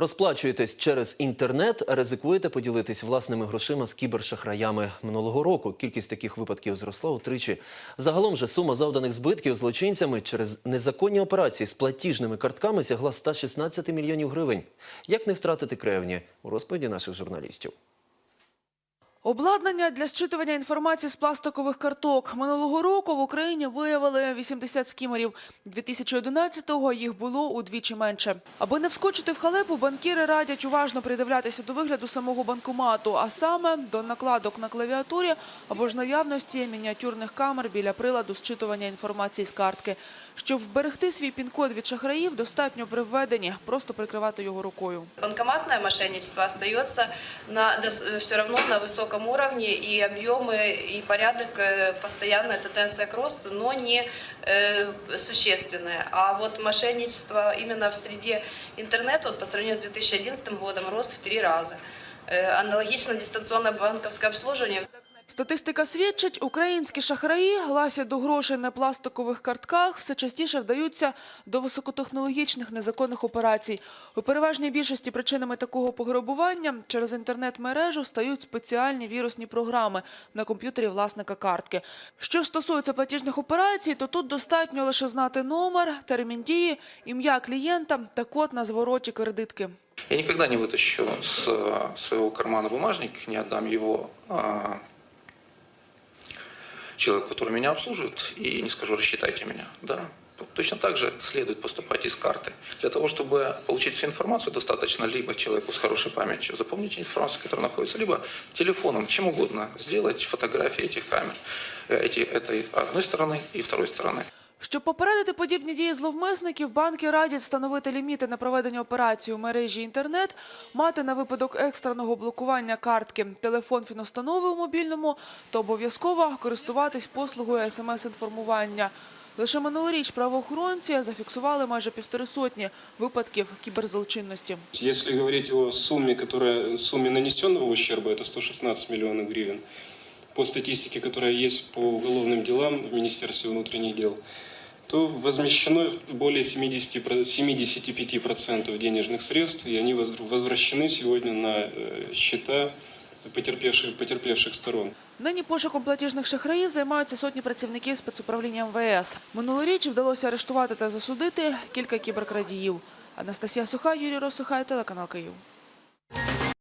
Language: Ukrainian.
Розплачуєтесь через інтернет, ризикуєте поділитись власними грошима з кібершахраями. Минулого року кількість таких випадків зросла утричі. Загалом же сума завданих збитків злочинцями через незаконні операції з платіжними картками сягла 116 мільйонів гривень. Як не втратити кревні? У розповіді наших журналістів. Обладнання для зчитування інформації з пластикових карток. Минулого року в Україні виявили 80 скімерів. 2011-го їх було удвічі менше. Аби не вскочити в халепу, банкіри радять уважно придивлятися до вигляду самого банкомату, а саме до накладок на клавіатурі або ж наявності мініатюрних камер біля приладу зчитування інформації з картки. Щоб вберегти свій пін-код від шахраїв, достатньо при введенні просто прикривати його рукою. Банкоматное мошенничество остается на, все равно на высоком уровне, и объемы, и порядок, э, постоянная тенденция к росту, но не э, существенная. А вот мошенничество именно в среде интернета, вот по сравнению с 2011 годом, рост в три раза. Э, аналогично дистанционное банковское обслуживание Статистика свідчить, українські шахраї гласять до грошей на пластикових картках все частіше вдаються до високотехнологічних незаконних операцій. У переважній більшості причинами такого пограбування через інтернет-мережу стають спеціальні вірусні програми на комп'ютері власника картки. Що стосується платіжних операцій, то тут достатньо лише знати номер, термін дії, ім'я клієнта та код на звороті кредитки. Я никогда не вытащу с э, своего кармана бумажник, не его а, человеку, который меня обслуживает, и не скажу «рассчитайте меня». Да? Точно так же следует поступать и с карты. Для того, чтобы получить всю информацию, достаточно либо человеку с хорошей памятью запомнить информацию, которая находится, либо телефоном, чем угодно, сделать фотографии этих камер, э, эти, этой одной стороны и второй стороны. Щоб попередити подібні дії зловмисників, банки радять встановити ліміти на проведення операцій у мережі інтернет, мати на випадок екстреного блокування картки телефон фіностанови у мобільному та обов'язково користуватись послугою смс-інформування. Лише минулоріч правоохоронці зафіксували майже півтори сотні випадків кіберзлочинності. Если говорить о сумме, которая, сумме нанесенного ущерба, это 116 миллионов гривен По статистике, которая есть по уголовным делам в Министерстве внутренних дел, то возмещено более 70, про- 75% денежных средств, и они возвр- возвращены сегодня на э, счета потерпевших, потерпевших сторон. Нині пошуком платіжних шахраїв займаються сотні працівників спецуправління МВС. Минулоріч вдалося арештувати та засудити кілька кіберкрадіїв. Анастасія Суха, Юрій Росухай, телеканал Київ.